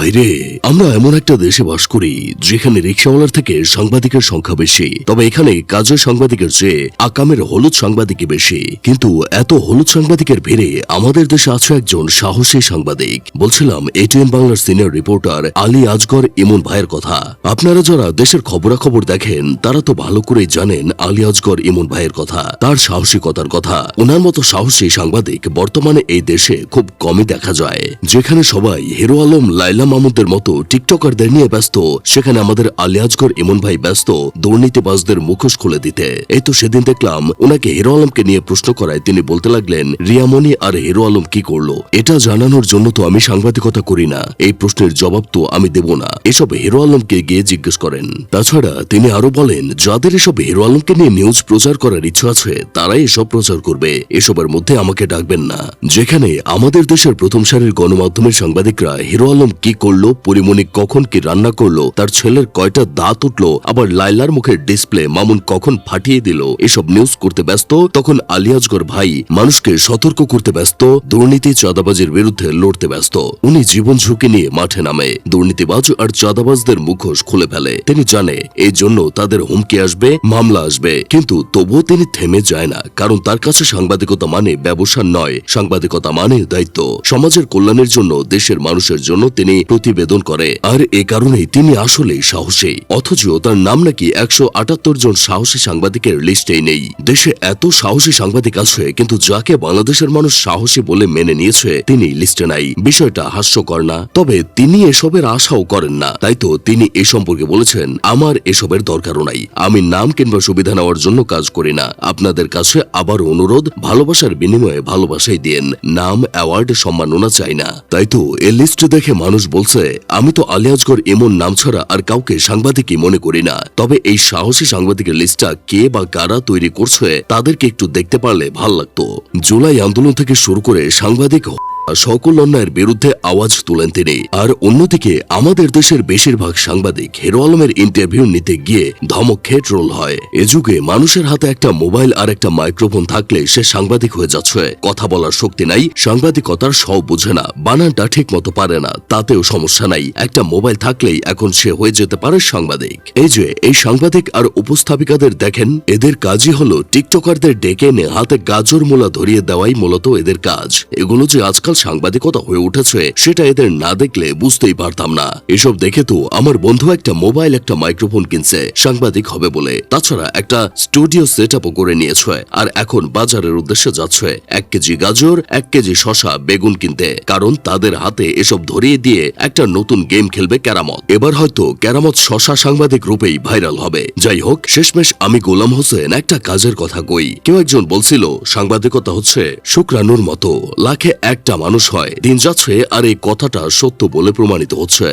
ভাইরে আমরা এমন একটা দেশে বাস করি, যেখানে রিক্সাওয়ালার থেকে সাংবাদিকের সংখ্যা বেশি। তবে এখানে কাজের সাংবাদিকের চেয়ে আকামের হলুদ সাংবাদিকই বেশি। কিন্তু এত হলুদ সাংবাদিকের ভিড়ে আমাদের দেশে আছে একজন সাহসী সাংবাদিক। বলছিলাম এটিএন বাংলার সিনিয়র রিপোর্টার আলী আজগর ইমন ভাইয়ের কথা। আপনারা যারা দেশের খবরাখবর দেখেন, তারা তো ভালো করেই জানেন আলী আজগর ইমন ভাইয়ের কথা, তার সাহসিকতার কথা। ওনার মতো সাহসী সাংবাদিক বর্তমানে এই দেশে খুব কমই দেখা যায়, যেখানে সবাই হিরো আলম লাইলা মামুদের মতো টিকটকারদের নিয়ে ব্যস্ত, সেখানে আমাদের আলিয়াজগর ইমন ভাই ব্যস্ত, দুর্নীতিবাজদের মুখোশ খুলে দিতে। এই তো সেদিন দেখলাম ওনাকে হিরো আলমকে নিয়ে প্রশ্ন করায় তিনি বলতে লাগলেন, রিয়ামণি আর হিরো আলম কি করল? এটা জানানোর জন্য তো আমি সাংবাদিকতা করি না। এই প্রশ্নের জবাব তো আমি দেব না। এসব হিরো আলমকে গিয়ে জিজ্ঞেস করেন। তাছাড়া তিনি আরও বলেন, যাদের এসব হিরো আলমকে নিয়ে নিউজ প্রচার করার ইচ্ছা আছে, তারাই এসব প্রচার করবে। এসবের মধ্যে আমাকে ডাকবেন না। যেখানে আমাদের দেশের প্রথম সারির গণমাধ্যমের সাংবাদিকরা হিরো আলম কি করল, পরিমণি কখন কি রান্না করল, তার ছেলের কয়টা দাঁত উঠল, আবার লাইলার মুখের ডিসপ্লে মামুন কখন ফাটিয়ে দিল, এসব নিউজ করতে ব্যস্ত, তখন আলিয়াজগর ভাই মানুষকে সতর্ক করতে ব্যস্ত, দুর্নীতি চাঁদাবাজির বিরুদ্ধে লড়তে ব্যস্ত। উনি জীবন ঝুঁকি নিয়ে মাঠে নামে। দুর্নীতিবাজ আর চাঁদাবাজদের মুখোশ খুলে ফেলে। তিনি জানে, এই জন্য তাদের হুমকি আসবে, মামলা আসবে। কিন্তু তবুও তিনি থেমে যায় না, কারণ তার কাছে সাংবাদিকতা মানে ব্যবসা নয়। সাংবাদিকতা মানে দায়িত্ব। সমাজের কল্যাণের জন্য, দেশের মানুষের জন্য তিনি প্রতিবেদন করে। আর এ কারণেই তিনি আসলেই সাহসী। অথচ তার নাম নাকি একশো আটাত্তর জন সাহসী সাংবাদিকের লিস্টেই নেই। দেশে এত সাহসী সাংবাদিক আছে, কিন্তু যাকে বাংলাদেশের মানুষ সাহসী বলে মেনে নিয়েছে, তিনি লিস্টে নাই। বিষয়টা হাস্যকর না। তবে তিনি এসবের আশাও করেন না। তাই তো তিনি এ সম্পর্কে বলেছেন, আমার এসবের দরকারও নাই। আমি নাম কিংবা সুবিধা নেওয়ার জন্য কাজ করি না। আপনাদের কাছে আবার অনুরোধ, ভালোবাসার বিনিময়ে ভালোবাসাই দিন নাম, অ্যাওয়ার্ড সম্মাননা চাই না। তাই তো এ লিস্ট দেখে মানুষ বলছে, আমি তো আলিয়াজগর এমন নাম ছাড়া আর কাউকে সাংবাদিকই মনে করি না। তবে এই সাহসী সাংবাদিকের লিস্টটা কে বা কারা তৈরি করছে, তাদেরকে একটু দেখতে পারলে ভালো লাগতো। জুলাই আন্দোলন থেকে শুরু করে সাংবাদিক সকল অন্যায়ের বিরুদ্ধে আওয়াজ তোলেন তিনি। আর অন্যদিকে, আমাদের দেশের বেশিরভাগ সাংবাদিক হিরো আলমের ইন্টারভিউ নিতে গিয়ে ধমক খেয়ে ট্রোল হয়। এ যুগে মানুষের হাতে একটা মোবাইল আর একটা মাইক্রোফোন থাকলে সে সাংবাদিক হয়ে যাচ্ছে। কথা বলার শক্তি নাই, সাংবাদিকতার সব বুঝে না। বানানটা ঠিক মতো পারে না, তাতেও সমস্যা নাই। একটা মোবাইল থাকলেই এখন সে হয়ে যেতে পারে সাংবাদিক। এই যে, এই সাংবাদিক আর উপস্থাপিকাদের দেখেন, এদের কাজই হলো টিকটকারদের ডেকে এনে হাতে গাজর মোলা ধরিয়ে দেওয়াই মূলত এদের কাজ। এগুলো যে আজকাল সাংবাদিকতা হয়ে উঠেছে, সেটা এদের না দেখলে বুঝতেই পারতাম না। এসব দেখে তো আমার বন্ধু একটা মোবাইল, একটা মাইক্রোফোন কিনছে, সাংবাদিক হবে বলে। তাছাড়া একটা স্টুডিও সেট করে নিয়েছে আর এখন বাজারের উদ্দেশ্যে যাচ্ছে। এক কেজি গাজর, এক কেজি শশা বেগুন কিনতে। কারণ তাদের হাতে এসব ধরিয়ে দিয়ে একটা নতুন গেম খেলবে ক্যারামত। এবার হয়তো ক্যারামত শশা সাংবাদিক রূপেই ভাইরাল হবে। যাই হোক, শেষমেশ আমি গোলাম হোসেন একটা কাজের কথা কই। কেউ একজন বলছিল, সাংবাদিকতা হচ্ছে শুক্রাণুর মতো, লাখে একটা মানুষ হয়। দিন যাচ্ছে আর এই কথাটা সত্য বলে প্রমাণিত হচ্ছে।